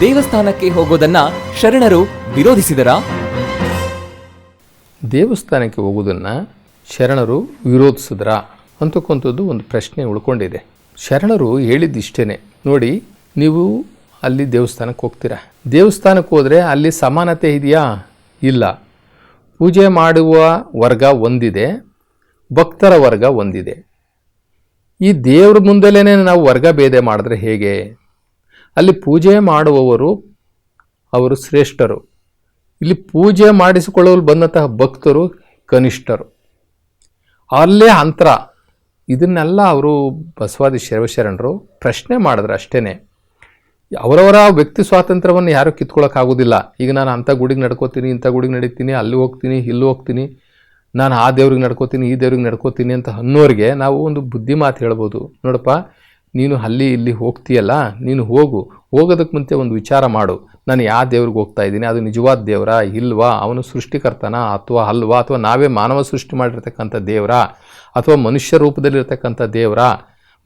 ದೇವಸ್ಥಾನಕ್ಕೆ ಹೋಗೋದನ್ನ ಶರಣರು ವಿರೋಧಿಸಿದರಾ? ದೇವಸ್ಥಾನಕ್ಕೆ ಹೋಗೋದನ್ನ ಶರಣರು ವಿರೋಧಿಸಿದ್ರ? ಅಂತಕ್ಕಂಥದ್ದು ಒಂದು ಪ್ರಶ್ನೆ ಉಳ್ಕೊಂಡಿದೆ. ಶರಣರು ಹೇಳಿದ್ದಿಷ್ಟೇ ನೋಡಿ, ನೀವು ಅಲ್ಲಿ ದೇವಸ್ಥಾನಕ್ಕೆ ಹೋಗ್ತೀರಾ? ದೇವಸ್ಥಾನಕ್ಕೆ ಹೋದರೆ ಅಲ್ಲಿ ಸಮಾನತೆ ಇದೆಯಾ? ಇಲ್ಲ. ಪೂಜೆ ಮಾಡುವ ವರ್ಗ ಒಂದಿದೆ, ಭಕ್ತರ ವರ್ಗ ಒಂದಿದೆ. ಈ ದೇವ್ರ ಮುಂದೆಲೇ ನಾವು ವರ್ಗ ಭೇದ ಮಾಡಿದ್ರೆ ಹೇಗೆ? ಅಲ್ಲಿ ಪೂಜೆ ಮಾಡುವವರು ಅವರು ಶ್ರೇಷ್ಠರು. ಇಲ್ಲಿ ಪೂಜೆ ಮಾಡಿಸಿಕೊಳ್ಳಲು ಬಂದಂತಹ ಭಕ್ತರು ಕನಿಷ್ಠರು. ಅಲ್ಲೇ ಅಂತರ. ಇದನ್ನೆಲ್ಲ ಅವರು ಬಸವಾದಿ ಶಿವಶರಣರು ಪ್ರಶ್ನೆ ಮಾಡಿದ್ರು ಅಷ್ಟೇ ಅವರವರ ವ್ಯಕ್ತಿ ಸ್ವಾತಂತ್ರ್ಯವನ್ನು ಯಾರೂ ಕಿತ್ಕೊಳ್ಳೋಕ್ಕಾಗೋದಿಲ್ಲ. ಈಗ ನಾನು ಅಂಥ ಗುಡಿಗೆ ನಡ್ಕೋತೀನಿ, ಇಂಥ ಗುಡಿಗೆ ನಡೀತೀನಿ, ಅಲ್ಲಿ ಹೋಗ್ತೀನಿ, ಇಲ್ಲಿ ಹೋಗ್ತೀನಿ, ನಾನು ಆ ದೇವ್ರಿಗೆ ನಡ್ಕೋತೀನಿ, ಈ ದೇವ್ರಿಗೆ ನಡ್ಕೋತೀನಿ ಅಂತ ಅನ್ನೋರಿಗೆ ನಾವು ಒಂದು ಬುದ್ಧಿ ಮಾತು ಹೇಳ್ಬೋದು. ನೋಡಪ್ಪ ನೀನು ಅಲ್ಲಿ ಇಲ್ಲಿ ಹೋಗ್ತೀಯಲ್ಲ, ನೀನು ಹೋಗು. ಹೋಗೋದಕ್ಕೆ ಮುಂಚೆ ಒಂದು ವಿಚಾರ ಮಾಡು. ನಾನು ಯಾವ ದೇವ್ರಿಗೆ ಹೋಗ್ತಾ ಇದ್ದೀನಿ? ಅದು ನಿಜವಾದ ದೇವರಾ? ಇಲ್ವಾ? ಅವನು ಸೃಷ್ಟಿಕರ್ತನ ಅಥವಾ ಅಲ್ವಾ? ಅಥವಾ ನಾವೇ ಮಾನವ ಸೃಷ್ಟಿ ಮಾಡಿರ್ತಕ್ಕಂಥ ದೇವರಾ? ಅಥವಾ ಮನುಷ್ಯ ರೂಪದಲ್ಲಿರ್ತಕ್ಕಂಥ ದೇವರಾ?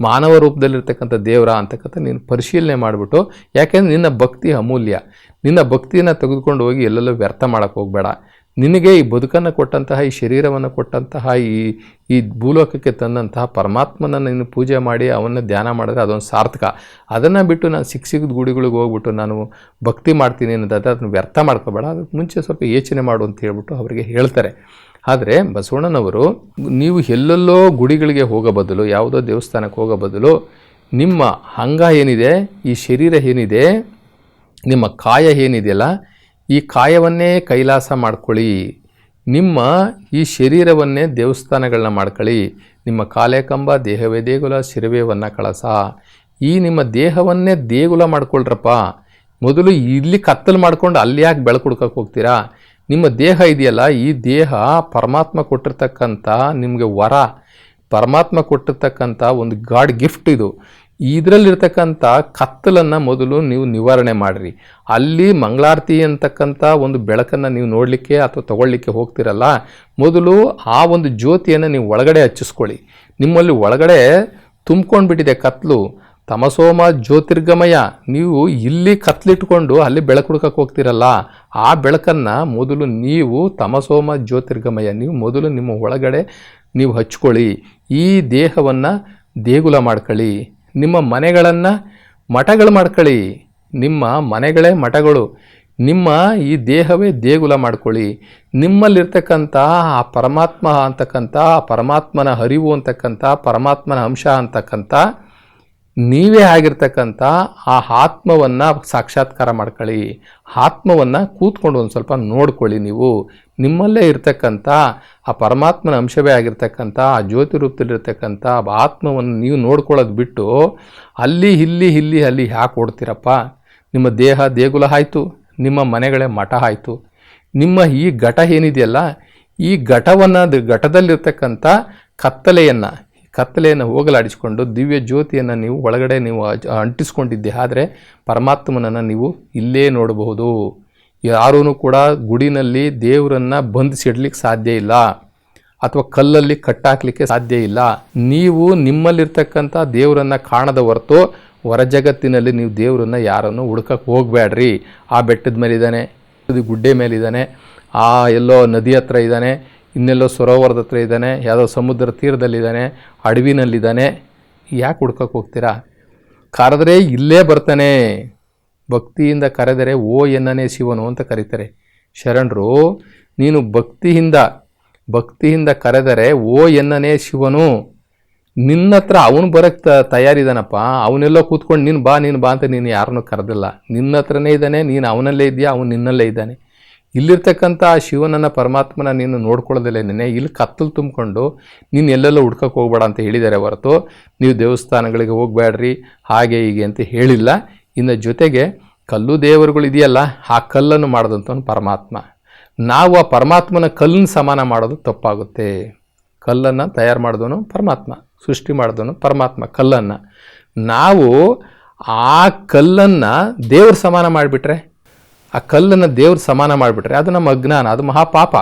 ಮಾನವ ರೂಪದಲ್ಲಿರ್ತಕ್ಕಂಥ ದೇವರ ಅಂತಕ್ಕಂಥ ನೀನು ಪರಿಶೀಲನೆ ಮಾಡಿಬಿಟ್ಟು, ಯಾಕೆಂದರೆ ನಿನ್ನ ಭಕ್ತಿ ಅಮೂಲ್ಯ. ನಿನ್ನ ಭಕ್ತಿಯನ್ನು ತೆಗೆದುಕೊಂಡು ಹೋಗಿ ಎಲ್ಲೆಲ್ಲೋ ವ್ಯರ್ಥ ಮಾಡೋಕ್ಕೆ ಹೋಗಬೇಡ. ನಿನಗೆ ಈ ಬದುಕನ್ನು ಕೊಟ್ಟಂತಹ, ಈ ಶರೀರವನ್ನು ಕೊಟ್ಟಂತಹ, ಈ ಈ ಭೂಲೋಕಕ್ಕೆ ತಂದಂತಹ ಪರಮಾತ್ಮನ ನೀನು ಪೂಜೆ ಮಾಡಿ ಅವನ್ನ ಧ್ಯಾನ ಮಾಡಿದ್ರೆ ಅದೊಂದು ಸಾರ್ಥಕ. ಅದನ್ನು ಬಿಟ್ಟು ನಾನು ಸಿಕ್ಕ ಸಿಗದ ಗುಡಿಗಳಿಗೆ ಹೋಗ್ಬಿಟ್ಟು ನಾನು ಭಕ್ತಿ ಮಾಡ್ತೀನಿ ಅನ್ನೋದಾದ್ರೆ ಅದನ್ನು ವ್ಯರ್ಥ ಮಾಡ್ಕೋಬೇಡ. ಅದಕ್ಕೆ ಮುಂಚೆ ಸ್ವಲ್ಪ ಯೋಚನೆ ಮಾಡು ಅಂತ ಹೇಳ್ಬಿಟ್ಟು ಅವರಿಗೆ ಹೇಳ್ತಾರೆ. ಆದರೆ ಬಸವಣ್ಣನವರು, ನೀವು ಎಲ್ಲೆಲ್ಲೋ ಗುಡಿಗಳಿಗೆ ಹೋಗೋ ಬದಲು, ಯಾವುದೋ ದೇವಸ್ಥಾನಕ್ಕೆ ಹೋಗೋ ಬದಲು, ನಿಮ್ಮ ಅಂಗ ಏನಿದೆ, ಈ ಶರೀರ ಏನಿದೆ, ನಿಮ್ಮ ಕಾಯ ಏನಿದೆಯಲ್ಲ ಈ ಕಾಯವನ್ನೇ ಕೈಲಾಸ ಮಾಡ್ಕೊಳ್ಳಿ. ನಿಮ್ಮ ಈ ಶರೀರವನ್ನೇ ದೇವಸ್ಥಾನಗಳನ್ನ ಮಾಡ್ಕೊಳ್ಳಿ. ನಿಮ್ಮ ಕಾಲೇ ಕಂಬ, ದೇಹವೇ ದೇಗುಲ, ಶಿರವೇ ವನ್ನ ಕಳಸ. ಈ ನಿಮ್ಮ ದೇಹವನ್ನೇ ದೇಗುಲ ಮಾಡ್ಕೊಳ್ರಪ್ಪ. ಮೊದಲು ಇಲ್ಲಿ ಕತ್ತಲು ಮಾಡ್ಕೊಂಡು ಅಲ್ಲಿ ಯಾಕೆ ಬೆಳಕುಡ್ಕಕ್ಕೆ ಹೋಗ್ತೀರಾ? ನಿಮ್ಮ ದೇಹ ಇದೆಯಲ್ಲ, ಈ ದೇಹ ಪರಮಾತ್ಮ ಕೊಟ್ಟಿರ್ತಕ್ಕಂಥ ನಿಮಗೆ ವರ. ಪರಮಾತ್ಮ ಕೊಟ್ಟಿರ್ತಕ್ಕಂಥ ಒಂದು ಗಾಡ್ ಗಿಫ್ಟ್ ಇದು. ಇದರಲ್ಲಿರ್ತಕ್ಕಂಥ ಕತ್ತಲನ್ನು ಮೊದಲು ನೀವು ನಿವಾರಣೆ ಮಾಡಿರಿ. ಅಲ್ಲಿ ಮಂಗಳಾರತಿ ಅಂತಕ್ಕಂಥ ಒಂದು ಬೆಳಕನ್ನು ನೀವು ನೋಡಲಿಕ್ಕೆ ಅಥವಾ ತಗೊಳ್ಳಿಕ್ಕೆ ಹೋಗ್ತಿರಲ್ಲ, ಮೊದಲು ಆ ಒಂದು ಜ್ಯೋತಿಯನ್ನು ನೀವು ಒಳಗಡೆ ಹಚ್ಚಿಸ್ಕೊಳ್ಳಿ. ನಿಮ್ಮಲ್ಲಿ ಒಳಗಡೆ ತುಂಬ್ಕೊಂಡ್ಬಿಟ್ಟಿದೆ ಕತ್ಲು. ತಮಸೋಮ ಜ್ಯೋತಿರ್ಗಮಯ, ನೀವು ಇಲ್ಲಿ ಕತ್ಲಿಟ್ಕೊಂಡು ಅಲ್ಲಿ ಬೆಳಕು ಹುಡುಕಕ್ಕೆ ಹೋಗ್ತಿರಲ್ಲ, ಆ ಬೆಳಕನ್ನು ಮೊದಲು ನೀವು ತಮಸೋಮ ಜ್ಯೋತಿರ್ಗಮಯ, ನೀವು ಮೊದಲು ನಿಮ್ಮ ಒಳಗಡೆ ನೀವು ಹಚ್ಕೊಳ್ಳಿ. ಈ ದೇಹವನ್ನು ದೇಗುಲ ಮಾಡ್ಕೊಳ್ಳಿ. ನಿಮ್ಮ ಮನೆಗಳನ್ನು ಮಠಗಳು ಮಾಡ್ಕೊಳ್ಳಿ. ನಿಮ್ಮ ಮನೆಗಳೇ ಮಠಗಳು. ನಿಮ್ಮ ಈ ದೇಹವೇ ದೇಗುಲ ಮಾಡ್ಕೊಳ್ಳಿ. ನಿಮ್ಮಲ್ಲಿರ್ತಕ್ಕಂಥ ಆ ಪರಮಾತ್ಮ ಅಂತಕ್ಕಂಥ, ಆ ಪರಮಾತ್ಮನ ಹರಿವು ಅಂತಕ್ಕಂಥ, ಪರಮಾತ್ಮನ ಅಂಶ ಅಂತಕ್ಕಂಥ, ನೀವೇ ಆಗಿರ್ತಕ್ಕಂಥ ಆ ಆತ್ಮವನ್ನು ಸಾಕ್ಷಾತ್ಕಾರ ಮಾಡ್ಕೊಳ್ಳಿ. ಆತ್ಮವನ್ನು ಕೂತ್ಕೊಂಡು ಒಂದು ಸ್ವಲ್ಪ ನೋಡ್ಕೊಳ್ಳಿ ನೀವು. ನಿಮ್ಮಲ್ಲೇ ಇರ್ತಕ್ಕಂಥ, ಆ ಪರಮಾತ್ಮನ ಅಂಶವೇ ಆಗಿರ್ತಕ್ಕಂಥ, ಆ ಜ್ಯೋತಿ ರೂಪದಲ್ಲಿರ್ತಕ್ಕಂಥ ಆತ್ಮವನ್ನು ನೀವು ನೋಡ್ಕೊಳ್ಳೋದು ಬಿಟ್ಟು ಅಲ್ಲಿ, ಇಲ್ಲಿ ಇಲ್ಲಿ, ಅಲ್ಲಿ ಯಾಕೆ ಓಡ್ತೀರಪ್ಪ. ನಿಮ್ಮ ದೇಹ ದೇಗುಲ ಆಯಿತು, ನಿಮ್ಮ ಮನೆಗಳೇ ಮಠ ಆಯಿತು. ನಿಮ್ಮ ಈ ಘಟ ಏನಿದೆಯಲ್ಲ, ಈ ಘಟವನ್ನು ಘಟದಲ್ಲಿರ್ತಕ್ಕಂಥ ಕತ್ತಲೆಯನ್ನು ಕತ್ತಲೆಯನ್ನು ಹೋಗಲಾಡಿಸಿಕೊಂಡು ದಿವ್ಯ ಜ್ಯೋತಿಯನ್ನು ನೀವು ಒಳಗಡೆ ನೀವು ಅಂಟಿಸ್ಕೊಂಡಿದ್ದೆ. ಆದರೆ ಪರಮಾತ್ಮನನ್ನು ನೀವು ಇಲ್ಲೇ ನೋಡಬಹುದು. ಯಾರೂ ಕೂಡ ಗುಡಿನಲ್ಲಿ ದೇವರನ್ನು ಬಂಧಿಸಿಡ್ಲಿಕ್ಕೆ ಸಾಧ್ಯ ಇಲ್ಲ ಅಥವಾ ಕಲ್ಲಲ್ಲಿ ಕಟ್ಟಾಕ್ಲಿಕ್ಕೆ ಸಾಧ್ಯ ಇಲ್ಲ. ನೀವು ನಿಮ್ಮಲ್ಲಿರ್ತಕ್ಕಂಥ ದೇವರನ್ನು ಕಾಣದ ಹೊರತು ಹೊರ ಜಗತ್ತಿನಲ್ಲಿ ನೀವು ದೇವರನ್ನು ಯಾರನ್ನು ಹುಡ್ಕಕ್ಕೆ ಹೋಗಬೇಡ್ರಿ ಆ ಬೆಟ್ಟದ ಮೇಲಿದ್ದಾನೆ ಗುಡ್ಡೆ ಮೇಲಿದ್ದಾನೆ ಆ ಎಲ್ಲೋ ನದಿ ಹತ್ರ ಇದ್ದಾನೆ ಇನ್ನೆಲ್ಲೋ ಸರೋವರದ ಹತ್ರ ಇದ್ದಾನೆ ಯಾವುದೋ ಸಮುದ್ರ ತೀರದಲ್ಲಿದ್ದಾನೆ ಅಡವಿನಲ್ಲಿದ್ದಾನೆ ಯಾಕೆ ಹುಡ್ಕಕ್ಕೆ ಹೋಗ್ತೀರಾ? ಕರೆದ್ರೆ ಇಲ್ಲೇ ಬರ್ತಾನೆ. ಭಕ್ತಿಯಿಂದ ಕರೆದರೆ ಓ ಎನ್ನನೇ ಶಿವನು ಅಂತ ಕರೀತಾರೆ. ಶರಣರು, ನೀನು ಭಕ್ತಿಯಿಂದ ಭಕ್ತಿಯಿಂದ ಕರೆದರೆ ಓ ಎನ್ನನೇ ಶಿವನು. ನಿನ್ನ ಹತ್ರ ಅವನು ತ ತಯಾರಿದ್ದಾನಪ್ಪ ಅವನೆಲ್ಲ ಕೂತ್ಕೊಂಡು ನೀನು ಬಾ ನೀನು ಬಾ ಅಂತ ನೀನು ಯಾರನ್ನು ಕರೆದಿಲ್ಲ. ನಿನ್ನ ಹತ್ರನೇ ಇದ್ದಾನೆ, ನೀನು ಅವನಲ್ಲೇ ಇದೆಯಾ ಅವನು ನಿನ್ನಲ್ಲೇ ಇದ್ದಾನೆ. ಇಲ್ಲಿರ್ತಕ್ಕಂಥ ಆ ಶಿವನನ್ನು ಪರಮಾತ್ಮನ ನೀನು ನೋಡ್ಕೊಳ್ಳೋದಿಲ್ಲ ನೆನೆ ಇಲ್ಲಿ ಕತ್ತಲು ತುಂಬಿಕೊಂಡು ನೀನು ಎಲ್ಲೆಲ್ಲೋ ಹುಡ್ಕಕ್ಕೆ ಹೋಗ್ಬೇಡ ಅಂತ ಹೇಳಿದ್ದಾರೆ ಹೊರತು. ನೀವು ದೇವಸ್ಥಾನಗಳಿಗೆ ಹೋಗಬೇಡ್ರಿ ಹಾಗೆ ಹೀಗೆ ಅಂತ ಹೇಳಿಲ್ಲ. ಇನ್ನು ಜೊತೆಗೆ ಕಲ್ಲು ದೇವರುಗಳು ಇದೆಯಲ್ಲ, ಆ ಕಲ್ಲನ್ನು ಮಾಡಿದಂಥವನು ಪರಮಾತ್ಮ. ನಾವು ಆ ಪರಮಾತ್ಮನ ಕಲ್ಲನ್ನು ಸಮಾನ ಮಾಡೋದು ತಪ್ಪಾಗುತ್ತೆ. ಕಲ್ಲನ್ನು ತಯಾರು ಮಾಡಿದವನು ಪರಮಾತ್ಮ, ಸೃಷ್ಟಿ ಮಾಡಿದವನು ಪರಮಾತ್ಮ, ಕಲ್ಲನ್ನು. ನಾವು ಆ ಕಲ್ಲನ್ನು ದೇವ್ರ ಸಮಾನ ಮಾಡಿಬಿಟ್ರೆ, ಆ ಕಲ್ಲನ್ನು ದೇವ್ರ ಸಮಾನ ಮಾಡಿಬಿಟ್ರೆ ಅದು ನಮ್ಮ ಅಜ್ಞಾನ, ಅದು ಮಹಾಪಾಪ.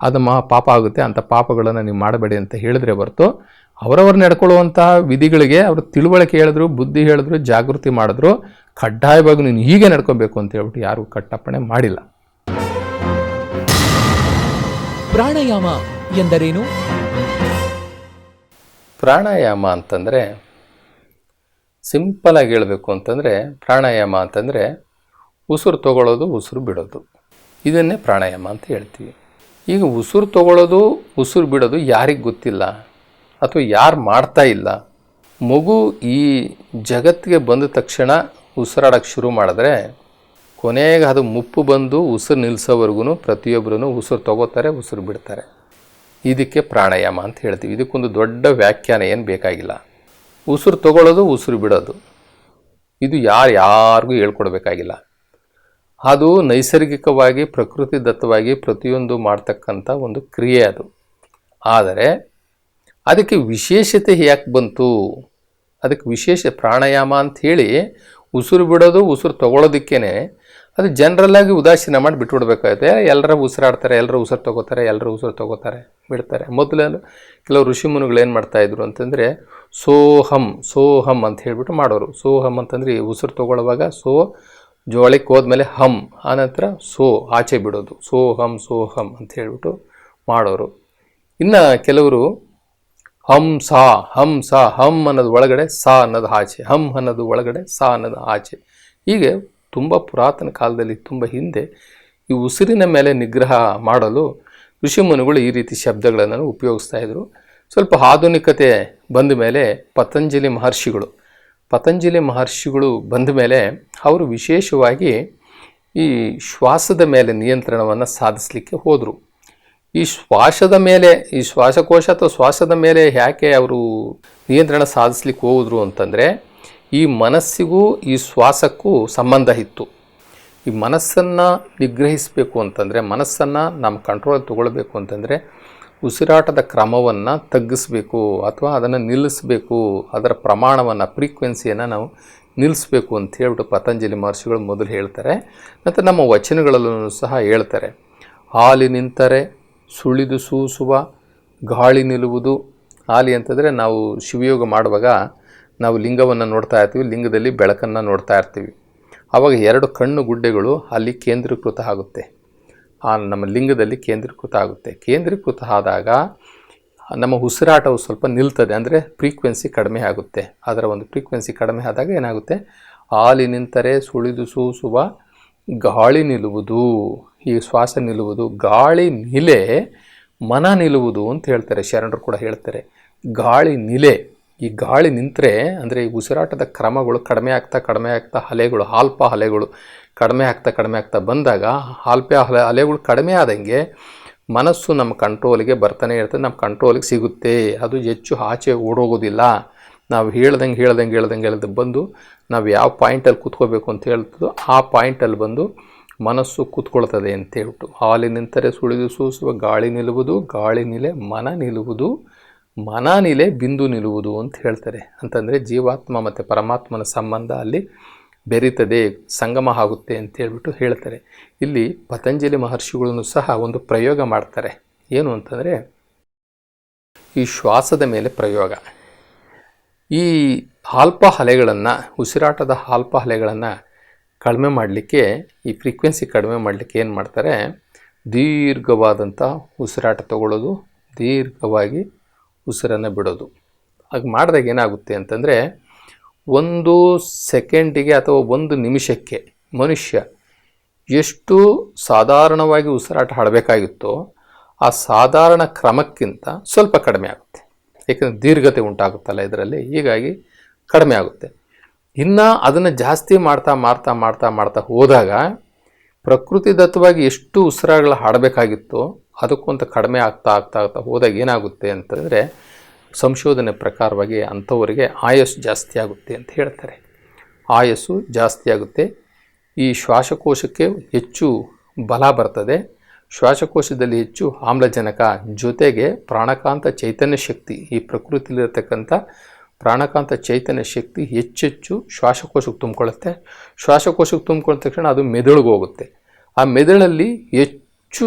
ಅದು ಮಹಾ ಪಾಪ ಆಗುತ್ತೆ, ಅಂಥ ಪಾಪಗಳನ್ನು ನೀವು ಮಾಡಬೇಡಿ ಅಂತ ಹೇಳಿದ್ರೆ ಹೊರತು ಅವರವರು ನಡ್ಕೊಳ್ಳುವಂತಹ ವಿಧಿಗಳಿಗೆ ಅವರು ತಿಳುವಳಿಕೆ ಹೇಳಿದ್ರು ಬುದ್ಧಿ ಹೇಳಿದ್ರು ಜಾಗೃತಿ ಮಾಡಿದ್ರು. ಕಡ್ಡಾಯವಾಗಿ ನೀನು ಹೀಗೆ ನಡ್ಕೊಬೇಕು ಅಂತ ಹೇಳ್ಬಿಟ್ಟು ಯಾರೂ ಕಟ್ಟಪ್ಪಣೆ ಮಾಡಿಲ್ಲ. ಪ್ರಾಣಾಯಾಮ ಎಂದರೇನು? ಪ್ರಾಣಾಯಾಮ ಅಂತಂದರೆ ಸಿಂಪಲಾಗಿ ಹೇಳಬೇಕು ಅಂತಂದರೆ ಪ್ರಾಣಾಯಾಮ ಅಂತಂದರೆ ಉಸಿರು ತಗೊಳ್ಳೋದು ಉಸಿರು ಬಿಡೋದು. ಇದನ್ನೇ ಪ್ರಾಣಾಯಾಮ ಅಂತ ಹೇಳ್ತೀವಿ. ಈಗ ಉಸಿರು ತಗೊಳ್ಳೋದು ಉಸಿರು ಬಿಡೋದು ಯಾರಿಗೆ ಗೊತ್ತಿಲ್ಲ? ಅಥವಾ ಯಾರು ಮಾಡ್ತಾ ಇಲ್ಲ, ಮಗು ಈ ಜಗತ್ತಿಗೆ ಬಂದ ತಕ್ಷಣ ಉಸಿರಾಡೋಕ್ಕೆ ಶುರು ಮಾಡಿದ್ರೆ, ಕೊನೆಗೆ ಅದು ಮುಪ್ಪು ಬಂದು ಉಸಿರು ನಿಲ್ಲಿಸೋವರೆಗೂ ಪ್ರತಿಯೊಬ್ಬರೂ ಉಸಿರು ತಗೋತಾರೆ, ಉಸಿರು ಬಿಡ್ತಾರೆ. ಇದಕ್ಕೆ ಪ್ರಾಣಾಯಾಮ ಅಂತ ಹೇಳ್ತೀವಿ. ಇದಕ್ಕೊಂದು ದೊಡ್ಡ ವ್ಯಾಖ್ಯಾನ ಏನು ಬೇಕಾಗಿಲ್ಲ. ಉಸಿರು ತಗೊಳ್ಳೋದು, ಉಸಿರು ಬಿಡೋದು. ಇದು ಯಾರು ಯಾರಿಗೂ ಹೇಳ್ಕೊಡ್ಬೇಕಾಗಿಲ್ಲ. ಅದು ನೈಸರ್ಗಿಕವಾಗಿ, ಪ್ರಕೃತಿ ದತ್ತವಾಗಿ ಪ್ರತಿಯೊಂದು ಮಾಡ್ತಕ್ಕಂಥ ಒಂದು ಕ್ರಿಯೆ ಅದು. ಆದರೆ ಅದಕ್ಕೆ ವಿಶೇಷತೆ ಯಾಕೆ ಬಂತು? ಅದಕ್ಕೆ ವಿಶೇಷ ಪ್ರಾಣಾಯಾಮ ಅಂಥೇಳಿ ಉಸಿರು ಬಿಡೋದು, ಉಸಿರು ತೊಗೊಳೋದಕ್ಕೇ ಅದು ಜನರಲ್ಲಾಗಿ ಉದಾಸೀನ ಮಾಡಿ ಬಿಟ್ಬಿಡ್ಬೇಕಾಗುತ್ತೆ. ಎಲ್ಲರ ಉಸಿರಾಡ್ತಾರೆ, ಎಲ್ಲರೂ ಉಸಿರು ತಗೋತಾರೆ, ಎಲ್ಲರೂ ಉಸಿರು ತಗೋತಾರೆ ಬಿಡ್ತಾರೆ. ಮೊದಲು ಕೆಲವು ಋಷಿಮುನಿಗಳು ಏನು ಮಾಡ್ತಾಯಿದ್ರು ಅಂತಂದರೆ ಸೋಹಂ ಸೋಹಂ ಅಂತ ಹೇಳಿಬಿಟ್ಟು ಮಾಡೋರು. ಸೋಹಂ ಅಂತಂದರೆ ಉಸಿರು ತಗೊಳ್ಳುವಾಗ ಸೋ, ಜೋಳಕ್ಕೆ ಹೋದ್ಮೇಲೆ ಹಮ್ ಆನಂತರ ಸೋ, ಆಚೆ ಬಿಡೋದು. ಸೋಹಂ ಸೋಹಂ ಅಂತ ಹೇಳಿಬಿಟ್ಟು ಮಾಡೋರು. ಇನ್ನು ಕೆಲವರು ಹಂ ಸಾ, ಹಂ ಅನ್ನೋದು ಒಳಗಡೆ ಸಾ ಅನ್ನೋದು ಆಚೆ, ಹಂ ಅನ್ನೋದು ಒಳಗಡೆ ಸಾ ಅನ್ನೋದು ಆಚೆ. ಹೀಗೆ ತುಂಬ ಪುರಾತನ ಕಾಲದಲ್ಲಿ ತುಂಬ ಹಿಂದೆ ಈ ಉಸಿರಿನ ಮೇಲೆ ನಿಗ್ರಹ ಮಾಡಲು ಋಷಿಮುನಿಗಳು ಈ ರೀತಿ ಶಬ್ದಗಳನ್ನು ಉಪಯೋಗಿಸ್ತಾ ಇದ್ದರು ಸ್ವಲ್ಪ ಆಧುನಿಕತೆ ಬಂದ ಮೇಲೆ ಪತಂಜಲಿ ಮಹರ್ಷಿಗಳು ಪತಂಜಲಿ ಮಹರ್ಷಿಗಳು ಬಂದ ಮೇಲೆ ಅವರು ವಿಶೇಷವಾಗಿ ಈ ಶ್ವಾಸದ ಮೇಲೆ ನಿಯಂತ್ರಣವನ್ನು ಸಾಧಿಸಲಿಕ್ಕೆ ಹೋದರು. ಈ ಶ್ವಾಸದ ಮೇಲೆ, ಈ ಶ್ವಾಸಕೋಶ ಅಥವಾ ಶ್ವಾಸದ ಮೇಲೆ ಯಾಕೆ ಅವರು ನಿಯಂತ್ರಣ ಸಾಧಿಸ್ಲಿಕ್ಕೆ ಹೋದರು ಅಂತಂದರೆ, ಈ ಮನಸ್ಸಿಗೂ ಈ ಶ್ವಾಸಕ್ಕೂ ಸಂಬಂಧ ಇತ್ತು. ಈ ಮನಸ್ಸನ್ನು ನಿಗ್ರಹಿಸಬೇಕು ಅಂತಂದರೆ, ಮನಸ್ಸನ್ನು ನಮ್ಮ ಕಂಟ್ರೋಲ್ ತಗೊಳ್ಬೇಕು ಅಂತಂದರೆ, ಉಸಿರಾಟದ ಕ್ರಮವನ್ನು ತಗ್ಗಿಸ್ಬೇಕು ಅಥವಾ ಅದನ್ನು ನಿಲ್ಲಿಸಬೇಕು, ಅದರ ಪ್ರಮಾಣವನ್ನು ಫ್ರೀಕ್ವೆನ್ಸಿಯನ್ನು ನಾವು ನಿಲ್ಲಿಸಬೇಕು ಅಂತ ಹೇಳ್ಬಿಟ್ಟು ಪತಂಜಲಿ ಮಹರ್ಷಿಗಳು ಮೊದಲು ಹೇಳ್ತಾರೆ. ಮತ್ತು ನಮ್ಮ ವಚನಗಳಲ್ಲೂ ಸಹ ಹೇಳ್ತಾರೆ. ಹಾಲಿ ನಿಂತರೆ ಸುಳಿದು ಸೂಸುವ, ಗಾಳಿ ನಿಲ್ಲುವುದು, ಹಾಲಿ ಅಂತಂದರೆ ನಾವು ಶಿವಯೋಗ ಮಾಡುವಾಗ ನಾವು ಲಿಂಗವನ್ನು ನೋಡ್ತಾ ಇರ್ತೀವಿ, ಲಿಂಗದಲ್ಲಿ ಬೆಳಕನ್ನು ನೋಡ್ತಾ ಇರ್ತೀವಿ. ಆವಾಗ ಎರಡು ಕಣ್ಣು ಗುಡ್ಡೆಗಳು ಅಲ್ಲಿ ಕೇಂದ್ರೀಕೃತ ಆಗುತ್ತೆ. ಆ ನಮ್ಮ ಲಿಂಗದಲ್ಲಿ ಕೇಂದ್ರೀಕೃತ ಆಗುತ್ತೆ. ಕೇಂದ್ರೀಕೃತ ಆದಾಗ ನಮ್ಮ ಉಸಿರಾಟವು ಸ್ವಲ್ಪ ನಿಲ್ತದೆ, ಅಂದರೆ ಫ್ರೀಕ್ವೆನ್ಸಿ ಕಡಿಮೆ ಆಗುತ್ತೆ. ಅದರ ಒಂದು ಫ್ರೀಕ್ವೆನ್ಸಿ ಕಡಿಮೆ ಆದಾಗ ಏನಾಗುತ್ತೆ? ಹಾಲಿ ನಿಂತರೆ ಸುಳಿದು ಸೂಸುವ, ಗಾಳಿ ನಿಲ್ಲುವುದು. ಈ ಶ್ವಾಸ ನಿಲ್ಲುವುದು, ಗಾಳಿ ನಿಲೆ, ಮನ ನಿಲ್ಲುವುದು ಅಂತ ಹೇಳ್ತಾರೆ, ಶರಣರು ಕೂಡ ಹೇಳ್ತಾರೆ. ಗಾಳಿ ನಿಲೆ, ಈ ಗಾಳಿ ನಿಂತರೆ ಅಂದರೆ ಈ ಉಸಿರಾಟದ ಕ್ರಮಗಳು ಕಡಿಮೆ ಆಗ್ತಾ ಕಡಿಮೆ ಆಗ್ತಾ ಅಲೆಗಳು ಹಾಲ್ಪ ಅಲೆಗಳು ಕಡಿಮೆ ಆಗ್ತಾ ಕಡಿಮೆ ಆಗ್ತಾ ಬಂದಾಗ ಹಾಲ್ಪೆ ಅಲೆ ಅಲೆಗಳು ಕಡಿಮೆ ಆದಂಗೆ ಮನಸ್ಸು ನಮ್ಮ ಕಂಟ್ರೋಲಿಗೆ ಬರ್ತಾನೆ ಇರ್ತದೆ ನಮ್ಮ ಕಂಟ್ರೋಲಿಗೆ ಸಿಗುತ್ತೆ. ಅದು ಹೆಚ್ಚು ಆಚೆ ಓಡೋಗೋದಿಲ್ಲ. ನಾವು ಹೇಳ್ದಂಗೆ ಹೇಳ್ದಂಗೆ ಹೇಳ್ದಂಗೆ ಹೇಳ್ದಂಗೆ ಬಂದು ನಾವು ಯಾವ ಪಾಯಿಂಟಲ್ಲಿ ಕೂತ್ಕೋಬೇಕು ಅಂತ ಹೇಳ್ತದೋ ಆ ಪಾಯಿಂಟಲ್ಲಿ ಬಂದು ಮನಸ್ಸು ಕೂತ್ಕೊಳ್ತದೆ ಅಂತ ಹೇಳ್ಬಿಟ್ಟು, ಹಾಲಿ ನಿಂತರೆ ಸುಳಿದು ಸೂಸುವ, ಗಾಳಿ ನಿಲ್ಲುವುದು, ಗಾಳಿ ನಿಲೆ ಮನ ನಿಲ್ಲುವುದು, ಮನ ನಿಲೆ ಬಿಂದು ನಿಲ್ಲುವುದು ಅಂತ ಹೇಳ್ತಾರೆ. ಅಂತಂದರೆ ಜೀವಾತ್ಮ ಮತ್ತು ಪರಮಾತ್ಮನ ಸಂಬಂಧ ಅಲ್ಲಿ ಬೆರೀತದೆ, ಸಂಗಮ ಆಗುತ್ತೆ ಅಂತ ಹೇಳ್ಬಿಟ್ಟು ಹೇಳ್ತಾರೆ. ಇಲ್ಲಿ ಪತಂಜಲಿ ಮಹರ್ಷಿಗಳನ್ನು ಸಹ ಒಂದು ಪ್ರಯೋಗ ಮಾಡ್ತಾರೆ. ಏನು ಅಂತಂದರೆ, ಈ ಶ್ವಾಸದ ಮೇಲೆ ಪ್ರಯೋಗ. ಈ ಹಾಲ್ಪ ಅಲೆಗಳನ್ನು ಉಸಿರಾಟದ ಹಾಲ್ಪ ಅಲೆಗಳನ್ನು ಕಡಿಮೆ ಮಾಡಲಿಕ್ಕೆ, ಈ ಫ್ರೀಕ್ವೆನ್ಸಿ ಕಡಿಮೆ ಮಾಡಲಿಕ್ಕೆ ಏನು ಮಾಡ್ತಾರೆ? ದೀರ್ಘವಾದಂಥ ಉಸಿರಾಟ ತಗೊಳ್ಳೋದು, ದೀರ್ಘವಾಗಿ ಉಸಿರನ್ನು ಬಿಡೋದು. ಹಾಗೆ ಮಾಡಿದಾಗ ಏನಾಗುತ್ತೆ ಅಂತಂದರೆ, ಒಂದು ಸೆಕೆಂಡಿಗೆ ಅಥವಾ ಒಂದು ನಿಮಿಷಕ್ಕೆ ಮನುಷ್ಯ ಎಷ್ಟು ಸಾಧಾರಣವಾಗಿ ಉಸಿರಾಟ ಆಡಬೇಕಾಗಿತ್ತೋ ಆ ಸಾಧಾರಣ ಕ್ರಮಕ್ಕಿಂತ ಸ್ವಲ್ಪ ಕಡಿಮೆ ಆಗುತ್ತೆ. ಏಕೆಂದರೆ ದೀರ್ಘತೆ ಉಂಟಾಗುತ್ತಲ್ಲ ಇದರಲ್ಲಿ, ಹೀಗಾಗಿ ಕಡಿಮೆ ಆಗುತ್ತೆ. ಇನ್ನು ಅದನ್ನು ಜಾಸ್ತಿ ಮಾಡ್ತಾ ಮಾಡ್ತಾ ಮಾಡ್ತಾ ಮಾಡ್ತಾ ಹೋದಾಗ ಪ್ರಕೃತಿ ದತ್ತವಾಗಿ ಎಷ್ಟು ಉಸಿರಾಗಳು ಹಾಡಬೇಕಾಗಿತ್ತೋ ಅಂತ ಕಡಿಮೆ ಆಗ್ತಾ ಆಗ್ತಾ ಆಗ್ತಾ ಹೋದಾಗ ಏನಾಗುತ್ತೆ ಅಂತಂದರೆ ಸಂಶೋಧನೆ ಪ್ರಕಾರವಾಗಿ ಅಂಥವರಿಗೆ ಆಯಸ್ಸು ಜಾಸ್ತಿ ಆಗುತ್ತೆ ಅಂತ ಹೇಳ್ತಾರೆ. ಆಯಸ್ಸು ಜಾಸ್ತಿ ಆಗುತ್ತೆ. ಈ ಶ್ವಾಸಕೋಶಕ್ಕೆ ಹೆಚ್ಚು ಬಲ ಬರ್ತದೆ. ಶ್ವಾಸಕೋಶದಲ್ಲಿ ಹೆಚ್ಚು ಆಮ್ಲಜನಕ ಜೊತೆಗೆ ಪ್ರಾಣಕಾಂತ ಚೈತನ್ಯ ಶಕ್ತಿ ಈ ಪ್ರಕೃತಿಲಿರತಕ್ಕಂಥ ಪ್ರಾಣಕಾಂತ ಚೈತನ್ಯ ಶಕ್ತಿ ಹೆಚ್ಚೆಚ್ಚು ಶ್ವಾಸಕೋಶಕ್ಕೆ ತುಂಬಿಕೊಳ್ಳುತ್ತೆ. ಶ್ವಾಸಕೋಶಕ್ಕೆ ತುಂಬಿಕೊಂಡ ತಕ್ಷಣ ಅದು ಮೆದುಳಿಗೆ ಹೋಗುತ್ತೆ. ಆ ಮೆದುಳಲ್ಲಿ ಹೆಚ್ಚು